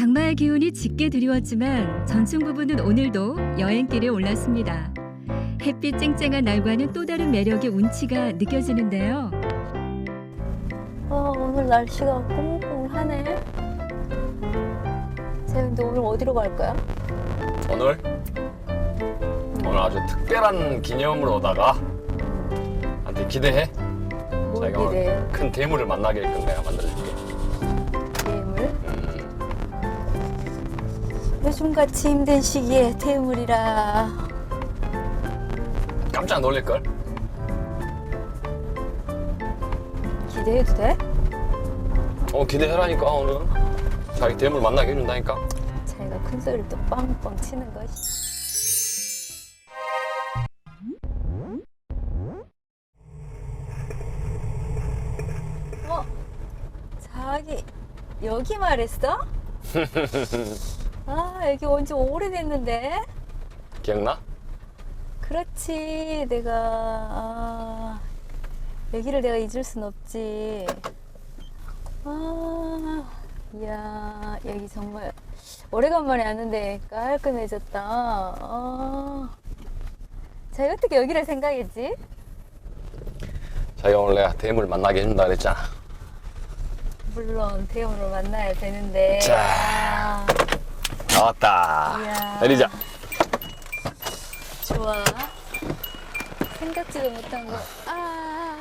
장마의 기운이 짙게 드리웠지만 전층 부분은 오늘도 여행길에 올랐습니다. 햇빛 쨍쨍한 날과는 또 다른 매력의 운치가 느껴지는데요. 아, 오늘 날씨가 꽁꽁하네. 쟤 근데 오늘 어디로 갈 거야? 오늘 오늘 아주 특별한 기념으로다가 한테 기대해. 뭘 자기가 기대? 오늘 큰 대물을 만나게끔 내가 만들 요즘같이 힘든 시기에 대물이라. 깜짝 놀랄 걸. 기대해도 돼? 어 기대해라니까 오늘. 자기 대물 만나게 해준다니까. 자기가 큰 소리를 또 빵빵 치는 거지. 어? 자기 여기 말했어? 아 여기 온 지 오래됐는데 기억나? 그렇지 내가 아, 여기를 내가 잊을 순 없지 아 이야 여기 정말 오래간만에 왔는데 깔끔해졌다 아, 자기 어떻게 여기를 생각했지? 자기가 오늘 내가 대물 만나게 해준다 그랬잖아. 물론 대형으로 만나야 되는데 자. 아, 나왔다. 이야. 내리자. 좋아 생각지도 못한 거 아,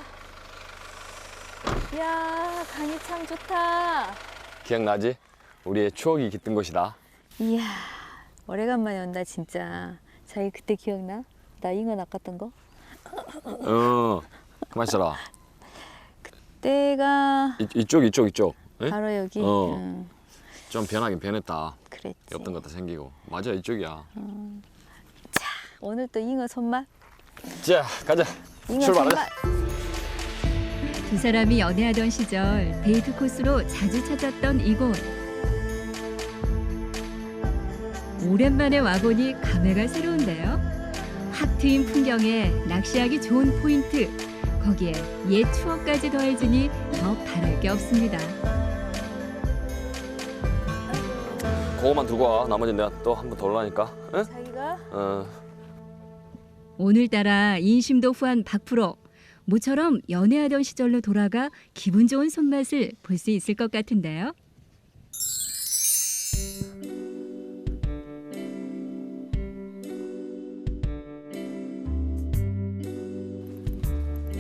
야 간이 참 좋다 기억나지? 우리의 추억이 깃든 곳이다. 이야 오래간만에 온다 진짜 자기 그때 기억나? 나 잉어 낚았던 거? 어. 그만 있어라. 때가 이, 이쪽 이쪽 이쪽. 응? 바로 여기 어. 응, 좀 변하긴 변했다. 그랬지 없던 것도 생기고. 맞아 이쪽이야. 오늘 또 잉어 손맛? 자 가자. 잉어 출발하자. 두 사람이 연애하던 시절 데이트 코스로 자주 찾았던 이곳. 오랜만에 와보니 감회가 새로운데요. 확 트인 풍경에 낚시하기 좋은 포인트. 거기에 옛 추억까지 더해지니 더 바랄 게 없습니다. 그거만 두고 와. 나머지 내가 또 한 번 더 올라니까. 응? 자기가 어. 오늘따라 인심도 후한 박프로. 모처럼 연애하던 시절로 돌아가 기분 좋은 손맛을 볼 수 있을 것 같은데요.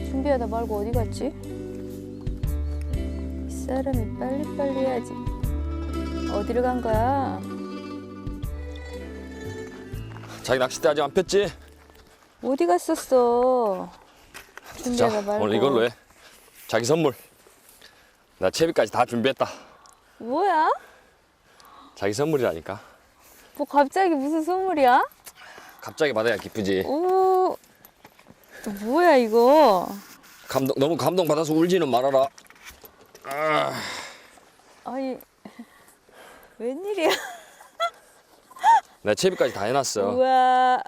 준비하다 말고 어디 갔지? 이 사람이 빨리빨리 해야지 어디로 간 거야? 자기 낚싯대 아직 안 폈지? 어디 갔었어? 자 준비하다 말고 오늘 이걸로 해. 자기 선물. 나 채비까지 다 준비했다. 뭐야? 자기 선물이라니까. 뭐 갑자기 무슨 선물이야? 갑자기 받아야 기쁘지. 오, 또 뭐야 이거? 감동 너무 감동 받아서 울지는 말아라. 아니 웬일이야? 나 채비까지 다 해놨어. 우와,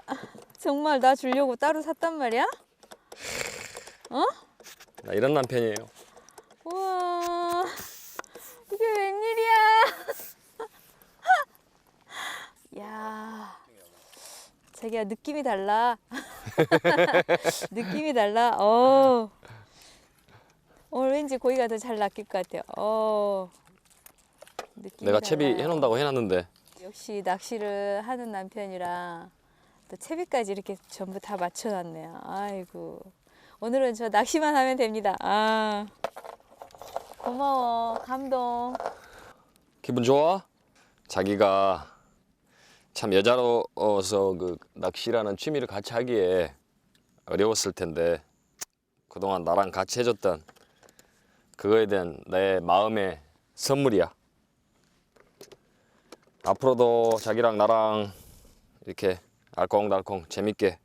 정말 나 주려고 따로 샀단 말이야? 나 이런 남편이에요. 우와, 이게 웬일이야? 야, 자기야 느낌이 달라. 느낌이 달라. 어, 오늘 왠지 고기가 더 잘 낚일 것 같아요. 어, 내가 채비. 해놓는다고 해놨는데 역시 낚시를 하는 남편이라 또 채비까지 이렇게 전부 다 맞춰놨네요. 아이고 오늘은 저 낚시만 하면 됩니다. 아 고마워 감동. 기분 좋아? 자기가 참 여자로서 그 낚시라는 취미를 같이 하기에 어려웠을 텐데 그동안 나랑 같이 해줬던 그거에 대한 내 마음의 선물이야. 앞으로도 자기랑 나랑 이렇게 알콩달콩 재밌게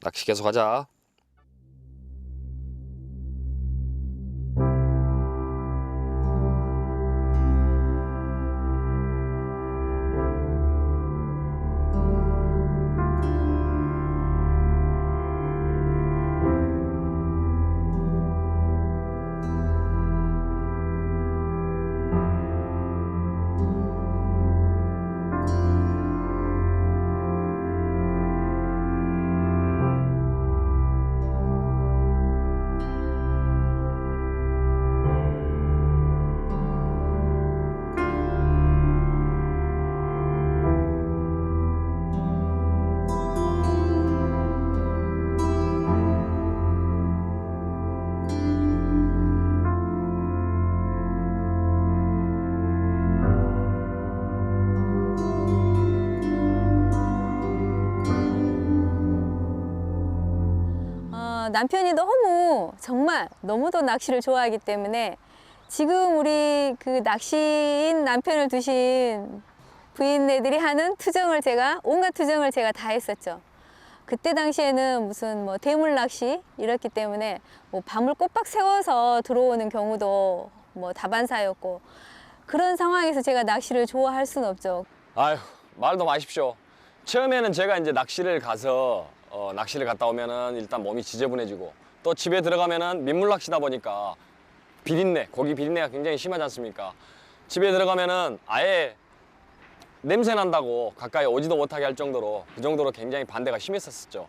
낚시 계속 하자. 남편이 너무 정말 너무도 낚시를 좋아하기 때문에 지금 우리 그 낚시인 남편을 두신 부인네들이 하는 투정을 제가 온갖 투정을 제가 다 했었죠. 그때 당시에는 무슨 뭐 대물 낚시 이렇기 때문에 뭐 밤을 꼬박 세워서 들어오는 경우도 뭐 다반사였고 그런 상황에서 제가 낚시를 좋아할 수는 없죠. 아휴 말도 마십시오. 처음에는 제가 이제 낚시를 가서 어, 낚시를 갔다 오면은 일단 몸이 지저분해지고 또 집에 들어가면은 민물 낚시다 보니까 비린내, 고기 비린내가 굉장히 심하지 않습니까? 집에 들어가면은 아예 냄새 난다고 가까이 오지도 못하게 할 정도로 그 정도로 굉장히 반대가 심했었죠.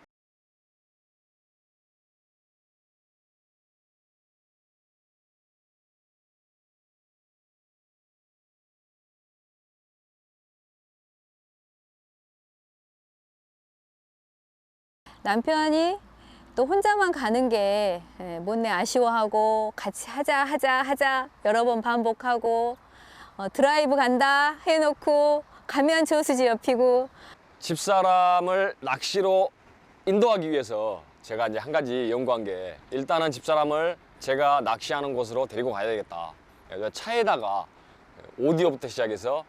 남편이 또 혼자만 가는 게 예, 못내 아쉬워하고 같이 하자 하자 하자 여러 번 반복하고 어, 드라이브 간다 해놓고 가면 저수지 옆이고 집사람을 낚시로 인도하기 위해서 제가 이제 한 가지 연구한 게 일단은 집사람을 제가 낚시하는 곳으로 데리고 가야 되겠다. 차에다가 오디오부터 시작해서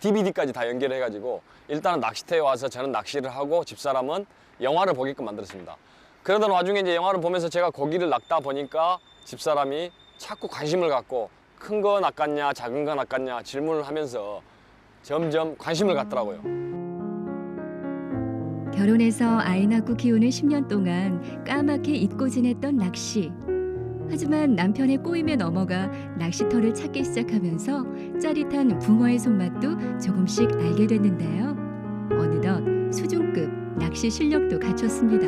DVD까지 다 연결해 가지고 일단은 낚시터에 와서 저는 낚시를 하고 집사람은 영화를 보게끔 만들었습니다. 그러던 와중에 이제 영화를 보면서 제가 고기를 낚다 보니까 집사람이 자꾸 관심을 갖고 큰거 낚았냐 작은 거 낚았냐 질문을 하면서 점점 관심을 갖더라고요. 결혼해서 아이 낳고 키우는 10년 동안 까맣게 잊고 지냈던 낚시. 하지만 남편의 꼬임에 넘어가 낚시터를 찾기 시작하면서 짜릿한 붕어의 손맛도 조금씩 알게 됐는데요. 어느덧 수준급 낚시 실력도 갖췄습니다.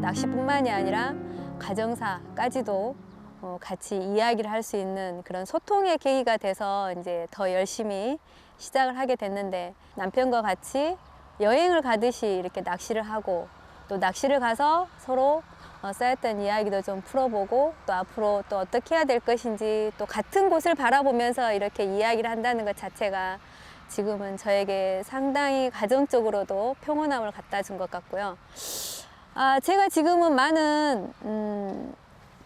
낚시뿐만이 아니라 가정사까지도 어, 같이 이야기를 할 수 있는 그런 소통의 계기가 돼서 이제 더 열심히 시작을 하게 됐는데 남편과 같이 여행을 가듯이 이렇게 낚시를 하고 또 낚시를 가서 서로 어, 쌓였던 이야기도 좀 풀어보고 또 앞으로 또 어떻게 해야 될 것인지 또 같은 곳을 바라보면서 이렇게 이야기를 한다는 것 자체가 지금은 저에게 상당히 가정적으로도 평온함을 갖다 준 것 같고요. 아, 제가 지금은 많은 음,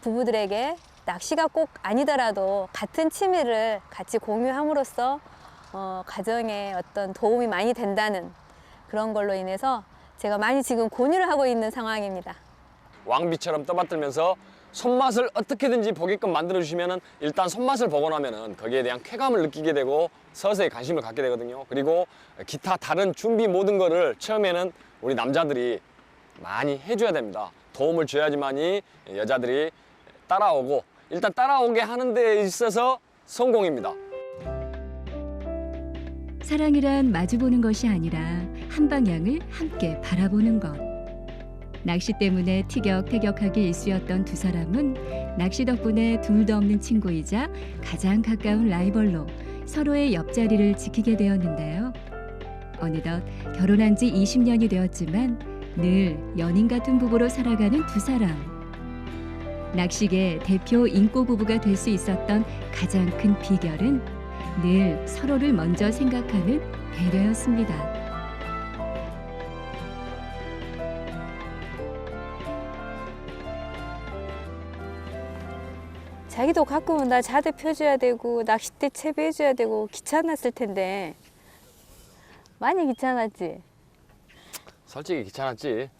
부부들에게 낚시가 꼭 아니더라도 같은 취미를 같이 공유함으로써 어, 가정에 어떤 도움이 많이 된다는 그런 걸로 인해서 제가 많이 지금 권유를 하고 있는 상황입니다. 왕비처럼 떠받들면서 손맛을 어떻게든지 보게끔 만들어 주시면은 일단 손맛을 보고 나면은 거기에 대한 쾌감을 느끼게 되고 서서히 관심을 갖게 되거든요. 그리고 기타 다른 준비 모든 거를 처음에는 우리 남자들이 많이 해줘야 됩니다. 도움을 줘야지만이 여자들이 따라오고 일단 따라오게 하는 데 있어서 성공입니다. 사랑이란 마주보는 것이 아니라 한 방향을 함께 바라보는 것. 낚시 때문에 티격태격하게 일쑤였던 두 사람은 낚시 덕분에 둘도 없는 친구이자 가장 가까운 라이벌로 서로의 옆자리를 지키게 되었는데요. 어느덧 결혼한 지 20년이 되었지만 늘 연인 같은 부부로 살아가는 두 사람. 낚시계 대표 인꼬 부부가 될 수 있었던 가장 큰 비결은 늘 서로를 먼저 생각하는 배려였습니다. 자기도 가끔은 나 자대 펴줘야 되고 낚싯대 채비해줘야 되고 귀찮았을 텐데 많이 귀찮았지. 솔직히 귀찮았지.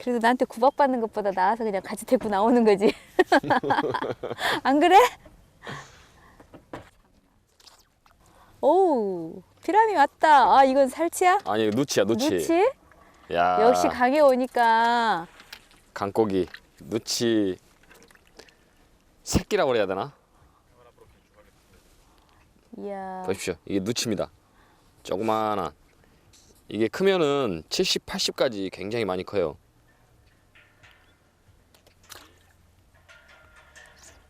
그래도 나한테 구박받는 것보다 나와서 그냥 같이 데리고 나오는 거지. 안 그래? 오우 피라미 왔다. 아 이건 살치야? 아니 누치야 누치. 누치? 야 역시 강에 오니까 강고기 누치 새끼라고 그래야 되나? 이야 보십시오. 이게 누치입니다. 조그마한 이게 크면은 70, 80까지 굉장히 많이 커요.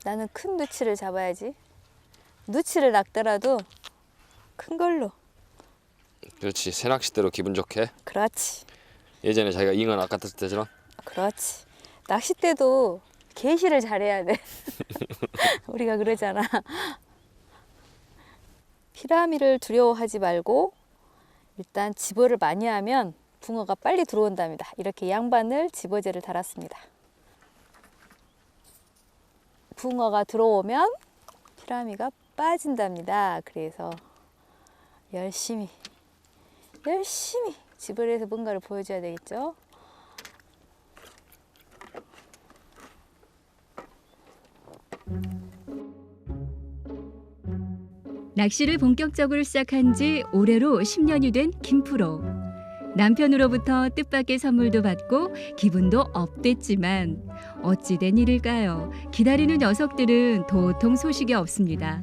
나는 큰 누치를 잡아야지. 누치를 낚더라도 큰 걸로. 그렇지. 새낚시대로 기분 좋게. 그렇지. 예전에 자기가 잉어 낚았을 때처럼 그렇지. 낚싯대도 개시를 잘해야 돼. 우리가 그러잖아. 피라미를 두려워하지 말고 일단 집어를 많이 하면 붕어가 빨리 들어온답니다. 이렇게 양반을 집어제를 달았습니다. 붕어가 들어오면 피라미가 빠진답니다. 그래서 열심히 열심히 집을 해서 뭔가를 보여줘야 되겠죠. 낚시를 본격적으로 시작한 지 올해로 10년이 된 김프로. 남편으로부터 뜻밖의 선물도 받고 기분도 업됐지만 어찌된 일일까요? 기다리는 녀석들은 도통 소식이 없습니다.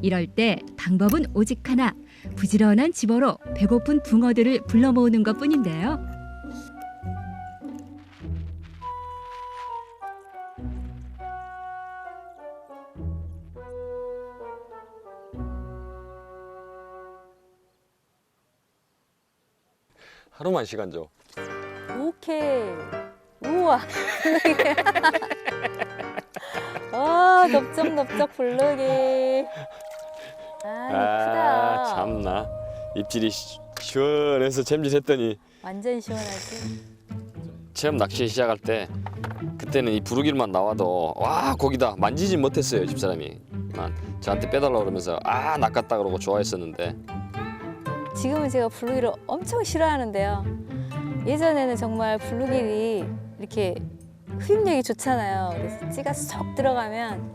이럴 때 방법은 오직 하나. 부지런한 집어로 배고픈 붕어들을 불러 모으는 것 뿐인데요. 하루만 시간 줘. 오케이. 우와. 아, 넓적넓적 블루기. 아, 예쁘다. 참나 입질이 시- 시원해서 잼질했더니 완전 시원하지. 처음 낚시 시작할 때 그때는 이 부르기만 나와도 와 고기다 만지진 못했어요 집사람이 만 저한테 빼달라 그러면서 아 낚았다 그러고 좋아했었는데 지금은 제가 블루기를 엄청 싫어하는데요. 예전에는 정말 블루길이 이렇게 흡입력이 좋잖아요. 그래서 찌가 쏙 들어가면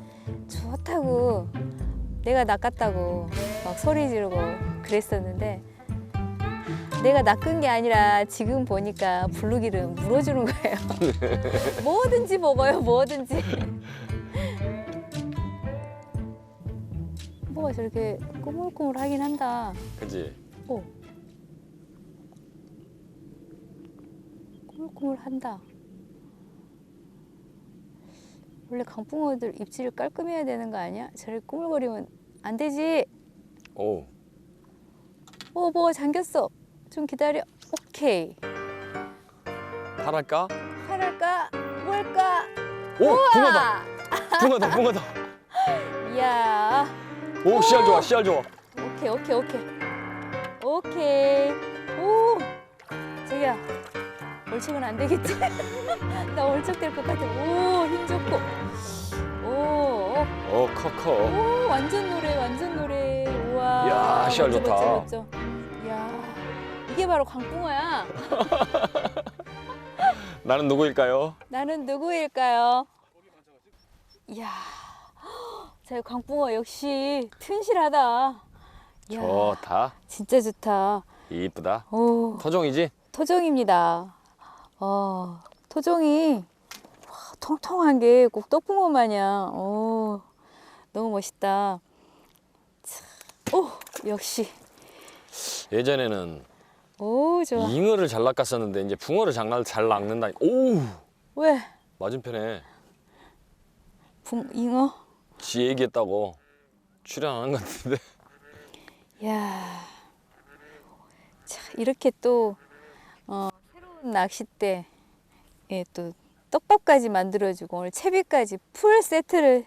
좋다고 내가 낚았다고 막 소리 지르고 그랬었는데 내가 낚은 게 아니라 지금 보니까 블루길은 물어주는 거예요. 뭐든지 먹어요, 뭐든지. 뭐가 저렇게 꾸물꾸물하긴 한다. 그지 오. 꾸물꾸물한다. 원래 강붕어들 입질을 깔끔해야 되는 거 아니야? 저렇게 꾸물거리면 안 되지. 오 어, 뭐가 잠겼어. 좀 기다려. 오케이. 팔할까 팔할까? 뭘까? 오 붕어다 우와! 붕어다 붕어다 이야. 오 씨알 좋아 씨알 좋아 오케이, 오케이, 오케이. 오케이. 오. 자기야. 월척은 안 되겠지? 나 월척 될 것 같아. 오, 힘 좋고. 오, 오 커커 오, 완전 노래, 완전 노래. 우와. 이야, 멋져, 좋다. 멋져, 멋져. 이야. 이게 바로 강붕어야. 나는 누구일까요 나는 누구일까요? 이야. 자, 강붕어 역시 튼실하다. 이야, 좋다 진짜 좋다. 이쁘다 오. 토종이지 토종입니다. 어, 토종이 와, 통통한 게 꼭 떡붕어 마냥. 오, 너무 멋있다. 자, 오, 역시. 예전에는 오, 좋아. 잉어를 잘 낚았었는데 이제 붕어를 장난 잘 낚는다 오 왜? 맞은편에 붕, 잉어? 지 얘기했다고 출연하는 것 같은데 야 자, 이렇게 또, 어, 새로운 낚싯대, 예, 또, 떡밥까지 만들어주고, 오늘 채비까지 풀 세트를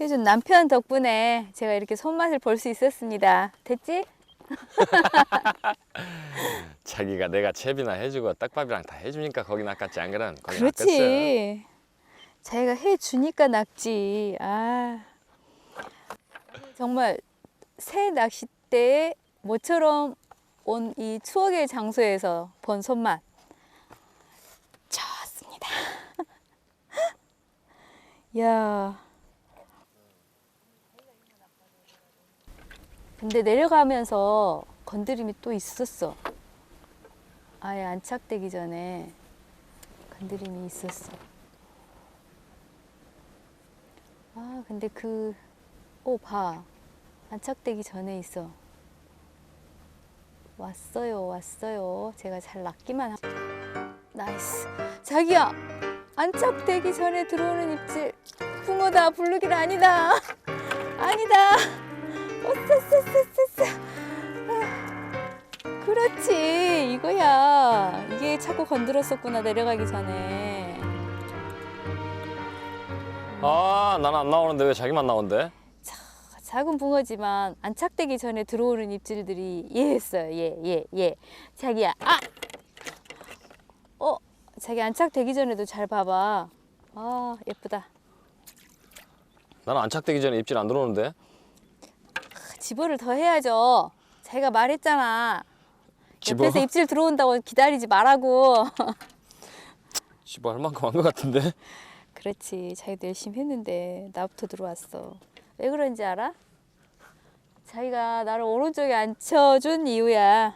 해준 남편 덕분에 제가 이렇게 손맛을 볼 수 있었습니다. 됐지? 자기가 내가 채비나 해주고 떡밥이랑 다 해주니까 거기 낚았지 안 그런. 그렇지. 자기가 해주니까 낚지. 아. 정말 새 낚싯 대에 모처럼 온 이 추억의 장소에서 본 손맛. 좋습니다. 야. 근데 내려가면서 건드림이 또 있었어. 아예 안착되기 전에 건드림이 있었어. 아, 근데 그, 오, 봐. 안착되기 전에 있어. 왔어요, 왔어요. 제가 잘 낚기만 하... 나이스. 자기야, 안착되기 전에 들어오는 입질. 붕어다, 블루길 아니다. 아니다. 오쎄쎄쎄쎄쎄. 그렇지, 이거야. 이게 자꾸 건드렸었구나, 내려가기 전에. 아, 난안 나오는데 왜 자기만 나온대? 자, 작은 붕어지만 안착되기 전에 들어오는 입질들이 얘였어요. 얘, 얘, 얘. 자기야, 아! 어, 자기 안착되기 전에도 잘 봐봐. 아, 예쁘다. 나는 안착되기 전에 입질 안 들어오는데. 집어를 더 해야죠. 자기가 말했잖아. 집어? 옆에서 입질 들어온다고 기다리지 말라고. 집어 할 만큼 한 것 같은데. 그렇지. 자기도 열심히 했는데 나부터 들어왔어. 왜 그런지 알아? 자기가 나를 오른쪽에 앉혀준 이유야.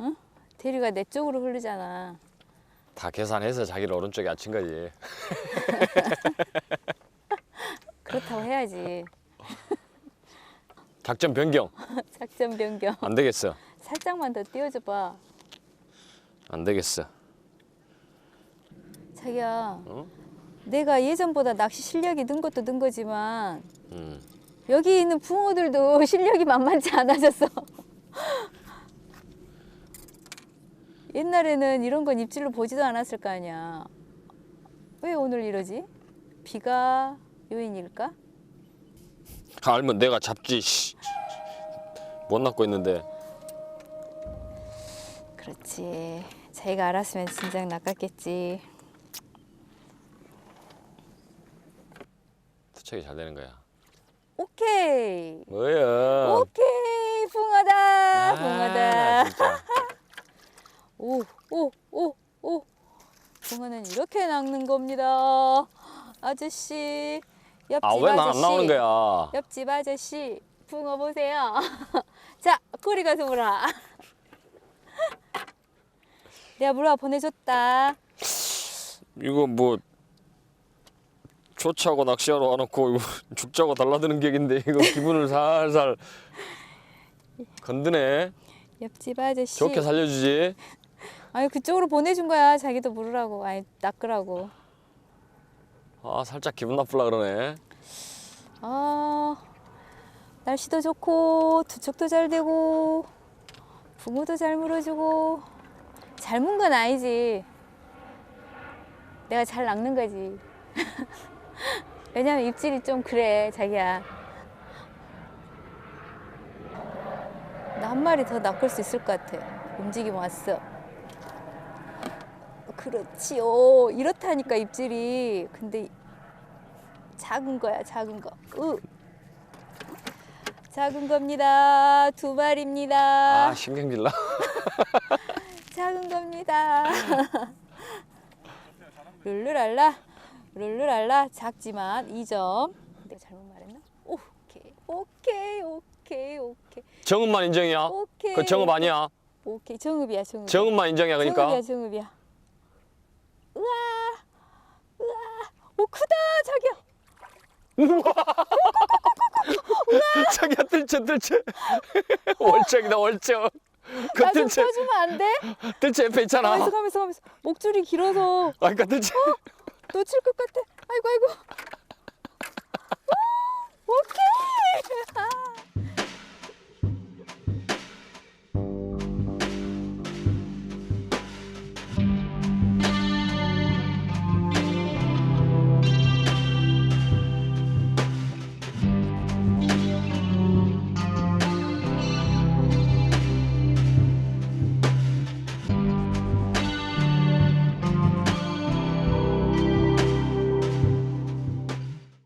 응? 대류가 내 쪽으로 흐르잖아. 다 계산해서 자기를 오른쪽에 앉힌 거지. 그렇다고 해야지. 작전 변경. 작전 변경. 안 되겠어. 살짝만 더 띄워줘 봐. 안 되겠어. 자기야. 어? 내가 예전보다 낚시 실력이 는 것도 는 거지만 음. 여기 있는 붕어들도 실력이 만만치 않아졌어. 옛날에는 이런 건 입질로 보지도 않았을 거 아니야. 왜 오늘 이러지? 비가 요인일까? 알면 내가 잡지. 씨. 못 낚고 있는데. 그렇지. 자기가 알았으면 진작 낚았겠지. 투척이 잘 되는 거야. 오케이. 뭐야? 오케이. 붕어다. 아, 나 붕어다. 오, 오, 오, 오. 붕어는 이렇게 낚는 겁니다. 아저씨. 옆집 아왜난안 아저씨. 나오는 거야? 옆집 아저씨. 붕어 보세요. 자, 꼬리 가서 물어. 내가 물어 보내줬다. 이거 뭐 조차고 낚시하러 와놓고 이거 죽자고 달라드는 격인데 이거 기분을 살살 건드네. 옆집 아저씨. 좋게 살려주지. 아니 그쪽으로 보내준 거야. 자기도 물으라고. 아니 낚으라고. 아 살짝 기분 나쁠라 그러네. 아 날씨도 좋고 투척도 잘 되고 붕어도 잘 물어주고 잘 문 건 아니지 내가 잘 낚는 거지 왜냐면 입질이 좀 그래 자기야 나 한 마리 더 낚을 수 있을 것 같아 움직임 왔어 그렇지요 이렇다니까 입질이 근데 작은 거야, 작은 거. 으. 작은 겁니다. 두 마리입니다. 아 신경질나. 작은 겁니다. 룰루랄라, 룰루랄라 작지만 2점. 내가 잘못 말했나? 오케이, 오케이, 오케이, 오케이, 정읍만 인정이야. 오케이. 그 정읍 아니야. 오케이, 정읍이야, 정읍. 정읍만 인정이야 그러니까. 정읍이야, 정읍이야. 우와, 우와, 오 크다, 자기야. 자기야 뜰채 뜰채. 월척이다 월척. 그 나좀 뜰채 펴주면 안 돼? 뜰채 옆에 있잖아. 가면서 가면서 가면서 목줄이 길어서 아 그니까 뜰채. 놓칠 것 같아. 아이고 아이고. 오, 오케이. 아,